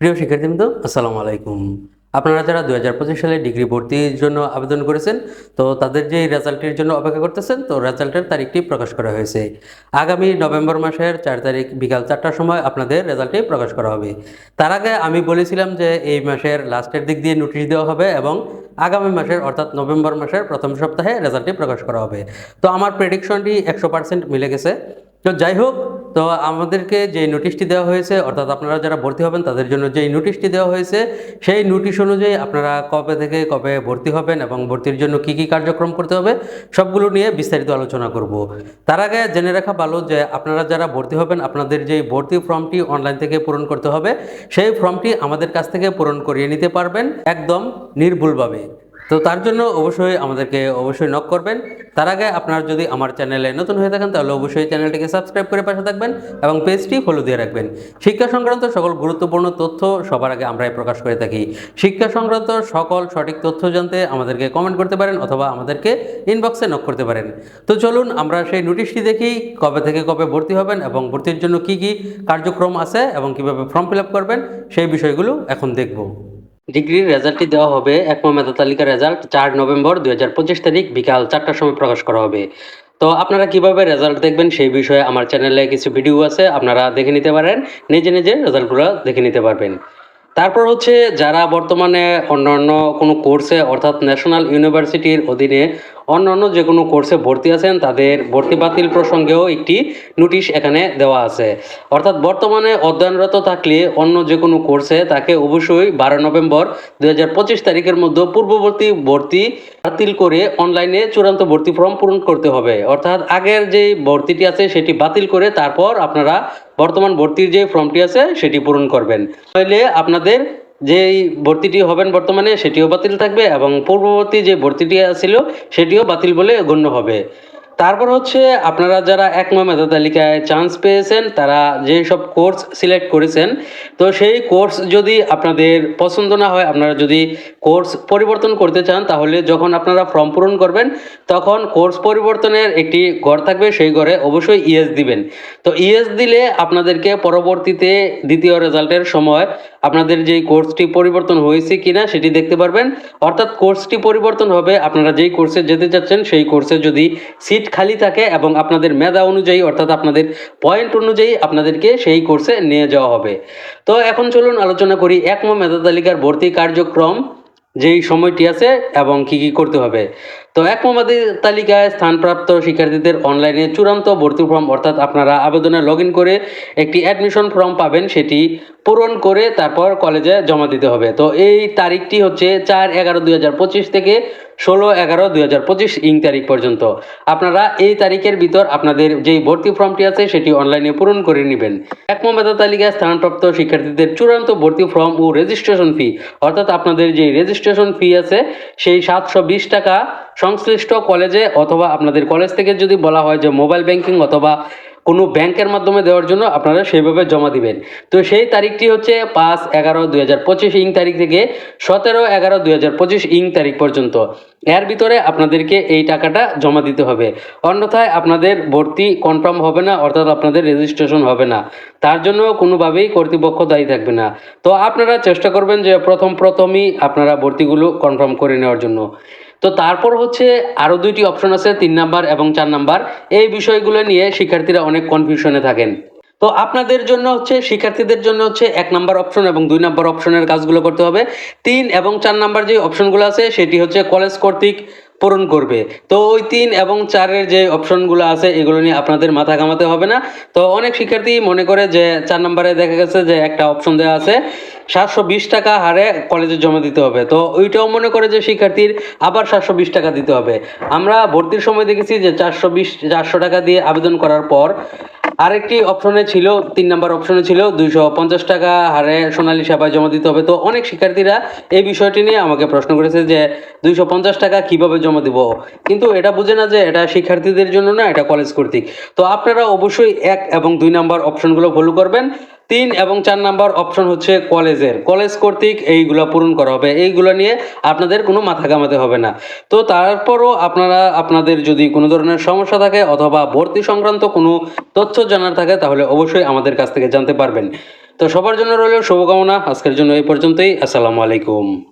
প্রিয় শিক্ষার্থীবৃন্দ, আসসালামু আলাইকুম। আপনারা যারা দু হাজার পঁচিশ সালে ডিগ্রি ভর্তির জন্য আবেদন করেছেন, তো তাদের যে রেজাল্টের জন্য অপেক্ষা করতেছেন, তো রেজাল্টের তারিখটি প্রকাশ করা হয়েছে। আগামী নভেম্বর মাসের চার তারিখ বিকাল চারটার সময় আপনাদের রেজাল্টটি প্রকাশ করা হবে। তার আগে আমি বলেছিলাম যে এই মাসের লাস্টের দিক দিয়ে নোটিশ দেওয়া হবে এবং আগামী মাসের অর্থাৎ নভেম্বর মাসের প্রথম সপ্তাহে রেজাল্টটি প্রকাশ করা হবে। তো আমার প্রেডিকশনটি একশো পার্সেন্ট মিলে গেছে। তো যাই হোক তো আমাদেরকে যে নোটিশটি দেওয়া হয়েছে, অর্থাৎ আপনারা যারা ভর্তি হবেন, তাদের জন্য যেই নোটিশটি দেওয়া হয়েছে, সেই নোটিশ অনুযায়ী আপনারা কবে থেকে কবে ভর্তি হবেন এবং ভর্তির জন্য কি কি কার্যক্রম করতে হবে, সবগুলো নিয়ে বিস্তারিত আলোচনা করব। তার আগে জেনে রাখা ভালো যে আপনারা যারা ভর্তি হবেন, আপনাদের যেই ভর্তি ফর্মটি অনলাইন থেকে পূরণ করতে হবে, সেই ফর্মটি আমাদের কাছ থেকে পূরণ করিয়ে নিতে পারবেন একদম নির্ভুলভাবে। তো তার জন্য অবশ্যই আমাদেরকে অবশ্যই নক করবেন। তার আগে আপনারা যদি আমার চ্যানেলে নতুন হয়ে থাকেন, তাহলে অবশ্যই চ্যানেলটিকে সাবস্ক্রাইব করে পাশে থাকবেন এবং পেজটি ফলো দিয়ে রাখবেন। শিক্ষা সংক্রান্ত সকল গুরুত্বপূর্ণ তথ্য সবার আগে আমরাই প্রকাশ করে থাকি। শিক্ষা সংক্রান্ত সকল সঠিক তথ্য জানতে আমাদেরকে কমেন্ট করতে পারেন অথবা আমাদেরকে ইনবক্সে নক করতে পারেন। তো চলুন, আমরা সেই নোটিশটি দেখি, কবে থেকে কবে ভর্তি হবেন এবং ভর্তির জন্য কি কি কার্যক্রম আছে এবং কীভাবে ফর্ম ফিল করবেন, সেই বিষয়গুলো এখন দেখব। ডিগ্রির রেজাল্টটি দেওয়া হবে একমা মেধা তালিকার রেজাল্ট চার নভেম্বর দুই হাজার পঁচিশ তারিখ বিকাল চারটার সময় প্রকাশ করা হবে। তো আপনারা কীভাবে রেজাল্ট দেখবেন সেই বিষয়ে আমার চ্যানেলে কিছু ভিডিও আছে, আপনারা দেখে নিতে পারেন, নিজে নিজে রেজাল্টগুলো দেখে নিতে পারবেন। তারপর হচ্ছে যারা বর্তমানে অন্যান্য কোনো কোর্সে অর্থাৎ ন্যাশনাল ইউনিভার্সিটির অধীনে অন্যান্য যে কোনো কোর্সে ভর্তি আছেন, তাদের ভর্তি বাতিল প্রসঙ্গেও একটি নোটিশ এখানে দেওয়া আছে। অর্থাৎ বর্তমানে অধ্যয়নরত থাকলে অন্য যে কোনো কোর্সে তাকে অবশ্যই বারো নভেম্বর দু হাজার পঁচিশ তারিখের মধ্যে পূর্ববর্তী ভর্তি বাতিল করে অনলাইনে চূড়ান্ত ভর্তি ফর্ম পূরণ করতে হবে। অর্থাৎ আগের যে ভর্তিটি আছে, সেটি বাতিল করে তারপর আপনারা বর্তমান ভর্তির যে ফর্মটি আছে, সেটি পূরণ করবেন। তাহলে আপনাদের যেই ভর্তিটি হবেন বর্তমানে, সেটিও বাতিল থাকবে এবং পূর্ববর্তী যে ভর্তিটি ছিল সেটিও বাতিল বলে গণ্য হবে। তারপর হচ্ছে, আপনারা যারা একমা মেধা তালিকায় চান্স পেয়েছেন, তারা যেই সব কোর্স সিলেক্ট করেছেন, তো সেই কোর্স যদি আপনাদের পছন্দ না হয়, আপনারা যদি কোর্স পরিবর্তন করতে চান, তাহলে যখন আপনারা ফর্ম পূরণ করবেন, তখন কোর্স পরিবর্তনের একটি ঘর থাকবে, সেই ঘরে অবশ্যই ইএস দিবেন। তো ইএস দিলে আপনাদেরকে পরবর্তীতে দ্বিতীয় রেজাল্টের সময় আপনাদের যেই কোর্সটি পরিবর্তন হয়েছে কিনা সেটি দেখতে পারবেন। অর্থাৎ কোর্সটি পরিবর্তন হবে, আপনারা যেই কোর্সে যেতে চাচ্ছেন সেই কোর্সে যদি সিট খালি থাকে এবং আপনাদের মেধা অনুযায়ী, অর্থাৎ আপনাদের পয়েন্ট অনুযায়ী আপনাদেরকে সেই কোর্সে নিয়ে যাওয়া হবে। তো এখন চলুন আলোচনা করি একম মেধা তালিকার ভর্তি কার্যক্রম, যেই সময়টি আছে এবং কি কি করতে হবে। তো এক মোমাদের তালিকায় স্থানপ্রাপ্ত শিক্ষার্থীদের অনলাইনে চূড়ান্ত ভর্তি ফর্ম অর্থাৎ আপনারা আবেদনে লগ করে একটি অ্যাডমিশন ফর্ম পাবেন, সেটি পূরণ করে তারপর কলেজে জমা দিতে হবে। তো এই তারিখটি হচ্ছে চার এগারো দুই থেকে ষোলো এগারো দুই হাজার পঁচিশ ইং তারিখ পর্যন্ত। আপনারা এই তারিখের ভিতর আপনাদের যেই ভর্তি ফর্মটি আছে, সেটি অনলাইনে পূরণ করে নেবেন। এক তালিকায় স্থানপ্রাপ্ত শিক্ষার্থীদের চূড়ান্ত ভর্তি ফর্ম ও রেজিস্ট্রেশন ফি অর্থাৎ আপনাদের যে রেজিস্ট্রেশন ফি আছে, সেই সাতশো বিশ টাকা সংশ্লিষ্ট কলেজে অথবা আপনাদের কলেজ থেকে যদি বলা হয় যে মোবাইল ব্যাংকিং অথবা কোনো ব্যাংকের মাধ্যমে দেওয়ার জন্য আপনারা সেইভাবে জমা দিবেন। তো সেই তারিখটি হচ্ছে পাঁচ এগারো দুই হাজার পঁচিশ ইং তারিখ থেকে সতেরো এগারো দুই হাজার পঁচিশ ইং তারিখ পর্যন্ত। এর ভিতরে আপনাদেরকে এই টাকাটা জমা দিতে হবে। অন্যথায় আপনাদের ভর্তি কনফার্ম হবে না, অর্থাৎ আপনাদের রেজিস্ট্রেশন হবে না। তার জন্য কোনোভাবেই কর্তৃপক্ষ দায়ী থাকবে না। তো আপনারা চেষ্টা করবেন যে প্রথম প্রথমই আপনারা ভর্তিগুলো কনফার্ম করে নেওয়ার জন্য। তো তারপর হচ্ছে আরও দুইটি অপশন আছে, তিন নাম্বার এবং চার নাম্বার। এই বিষয়গুলো নিয়ে শিক্ষার্থীরা অনেক কনফিউশনে থাকেন। তো আপনাদের জন্য হচ্ছে, শিক্ষার্থীদের জন্য হচ্ছে এক নাম্বার অপশন এবং দুই নাম্বার অপশনের কাজগুলো করতে হবে। তিন এবং চার নাম্বার যে অপশনগুলো আছে, সেটি হচ্ছে কলেজ কর্তৃক পূরণ করবে। তো ওই তিন এবং চারের যে অপশনগুলো আছে, এগুলো নিয়ে আপনাদের মাথা ঘামাতে হবে না। তো অনেক শিক্ষার্থী মনে করে যে চার নম্বরে দেখা গেছে যে একটা অপশন দেওয়া আছে, সাতশো বিশ টাকা হারে কলেজে জমা দিতে হবে। তো ওইটাও মনে করে যে শিক্ষার্থীর আবার সাতশো বিশ টাকা দিতে হবে। আমরা ভর্তির সময় দেখেছি যে চারশো বিশ, চারশো টাকা দিয়ে আবেদন করার পর আরেকটি অপশনে ছিল, তিন নাম্বার অপশনে ছিল, দুইশো পঞ্চাশ টাকা হারে সোনালী সেবায় জমা দিতে হবে। তো অনেক শিক্ষার্থীরা এই বিষয়টি নিয়ে আমাকে প্রশ্ন করেছে যে, দুইশো পঞ্চাশ টাকা কীভাবে জমা দিব? কিন্তু এটা বুঝে না যে এটা শিক্ষার্থীদের জন্য না, এটা কলেজ কর্তৃক। তো আপনারা অবশ্যই এক এবং দুই নাম্বার অপশনগুলো ফলো করবেন। তিন এবং চার নাম্বার অপশন হচ্ছে কলেজের। কলেজ কর্তৃক এইগুলো পূরণ করা হবে। এইগুলো নিয়ে আপনাদের কোনো মাথা কামাতে হবে না। তো তারপরও আপনারা, আপনাদের যদি কোনো ধরনের সমস্যা থাকে অথবা ভর্তি সংক্রান্ত কোনো তথ্য জানার থাকে, তাহলে অবশ্যই আমাদের কাছ থেকে জানতে পারবেন। তো সবার জন্য রইল শুভকামনা। আজকের জন্য এই পর্যন্তই। আসসালামু আলাইকুম।